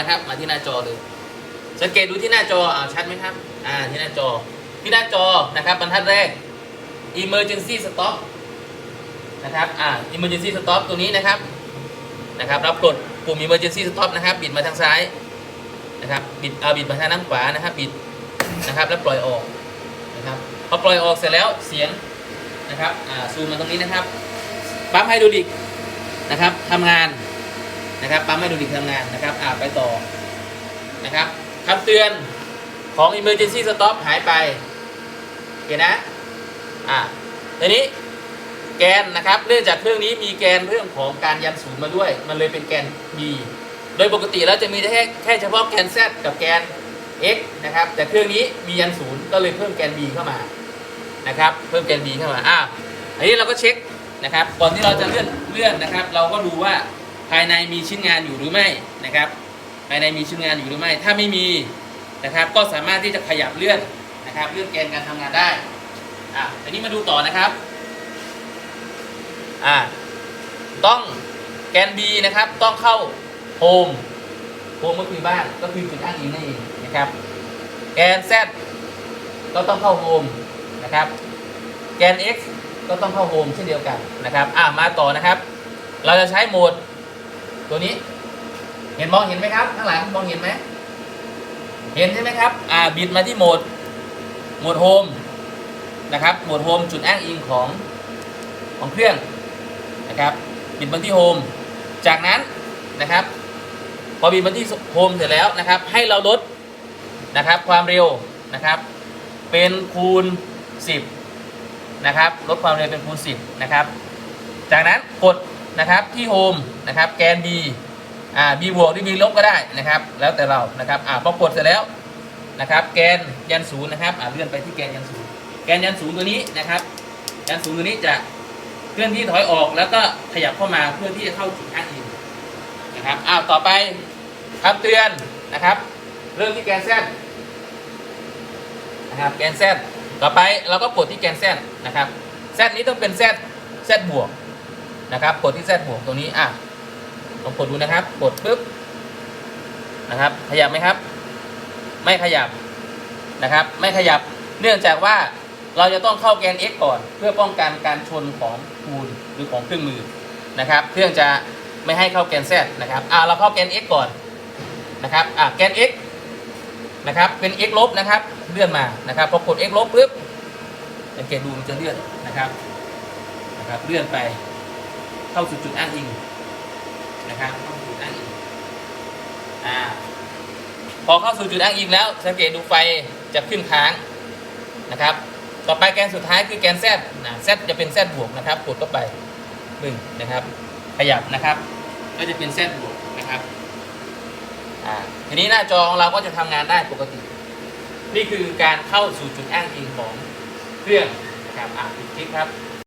นะครับ มาที่หน้าจอเลย สังเกตดูที่หน้าจออ่าชัดไหมครับ อ่าที่หน้าจอ ที่หน้าจอนะครับบรรทัดแรก emergency stop นะครับ อ่า emergency stop ตัวนี้นะครับ นะครับเรากดปุ่ม emergency stop นะครับ บิดมาทางซ้าย นะครับ บิด เอาบิดมาทางด้านขวานะครับ บิด นะครับ แล้วปล่อยออก นะครับ พอปล่อยออกเสร็จแล้ว เสียง นะครับ อ่า ซูมมาตรงนี้นะครับ ปั๊มไฮดรอลิก นะครับทำงาน นะครับปั๊มไฮดรอลิกทำงานนะครับอ่าไปต่อนะครับคำเตือนของ emergency stop หายไปโอเคนะอ่าทีนี้แกนนะครับเนื่องจากเครื่องนี้มีแกนเรื่องของการยันศูนย์มาด้วย มันเลยเป็นแกน B โดยปกติแล้วจะมีแค่แค่เฉพาะแกน Z กับแกน X นะครับแต่เครื่องนี้มียันศูนย์ก็เลยเพิ่มแกน B เข้ามานะครับเพิ่มแกน B เข้ามาอ่าอันนี้เราก็เช็คนะครับก่อนที่เราจะเลื่อนเลื่อนนะครับ เราก็ดูว่า ภายในมีชิ้นงานอยู่หรือไม่นะครับ ภายในมีชิ้นงานอยู่หรือไม่ ถ้าไม่มีนะครับ ก็สามารถที่จะขยับเลื่อนนะครับ เลื่อนแกนการทำงานได้อะทีนี้มาดูต่อนะครับอ่าต้องแกน B นะครับ ต้องเข้าโฮมโฮมก็คือบ้านก็คือจุดอ้างอิงนั่นเองนะครับ แกน Z ก็ต้องเข้าโฮมนะครับ แกน X ก็ต้องเข้าโฮมเช่นเดียวกันนะครับอ่ามาต่อนะครับ เราจะใช้โหมด ตัวนี้ เห็นมองเห็นไหมครับ ข้างหลังมองเห็นไหมเห็นใช่ไหมครับ อ่าบิดมาที่โหมด โหมดโฮมนะครับ โหมดโฮมจุดอ้างอิงของของเครื่องนะครับบิดมาที่โฮมจากนั้นนะครับ พอบิดมาที่โฮมเสร็จแล้วนะครับ ให้เราลดนะครับ ความเร็วนะครับ เป็นคูณ 10 นะครับ ลดความเร็วเป็นคูณ 10 นะครับ จากนั้นกด นะครับที่โฮมนะครับแกน B อ่า B บวกหรือ B ลบก็ได้นะครับ แล้วแต่เรานะครับอ่าพอกดเสร็จแล้วนะครับแกนยันศูนย์นะครับอ่าเลื่อนไปที่แกนยันศูนย์แกนยันศูนย์ตัวนี้นะครับยันศูนย์ตัวนี้จะเคลื่อนที่ถอยออกแล้วก็ขยับเข้ามาเพื่อที่จะเข้าจุดอ้างอิงนะครับอ้าวต่อไปคำเตือนนะครับ เริ่มที่แกนแซดนะครับแกนแซดต่อไปเราก็กดที่แกนแซดนะครับแซดนี้ต้องเป็นแซดแซดบวก นะครับกดที่แซดบวกตรงนี้อะลองกดดูนะครับ กดปุ๊บนะครับ ขยับไหมครับ ไม่ขยับนะครับ ไม่ขยับเนื่องจากว่าเราจะต้องเข้าแกน x ก่อน เพื่อป้องกันการชนของคูณหรือของเครื่องมือนะครับ เครื่องจะไม่ให้เข้าแกน z นะครับอ่าเราเข้าแกน x ก่อนนะครับอ่าแกน x นะครับเป็น x ลบนะครับเลื่อนมานะครับพอกด x ลบปุ๊บสังเกตดูมันจะเลื่อนนะครับนะครับเลื่อนไป เข้าสู่จุดอ้างอิงนะครับเข้าสู่จุดอ้างอิงอ่าพอเข้าสู่จุดอ้างอิงแล้ว สังเกตดูไฟจะขึ้นค้างนะครับ ต่อไปแกนสุดท้ายคือแกน Z นะ Z จะเป็น Z บวกนะครับกดเข้าไปหนึ่งนะครับ ขยับนะครับ ก็จะเป็น Z บวกนะครับอ่าทีนี้หน้าจอของเราก็จะทำงานได้ปกติ นี่คือการเข้าสู่จุดอ้างอิงของเครื่องนะครับอ่าปิดคลิปครับ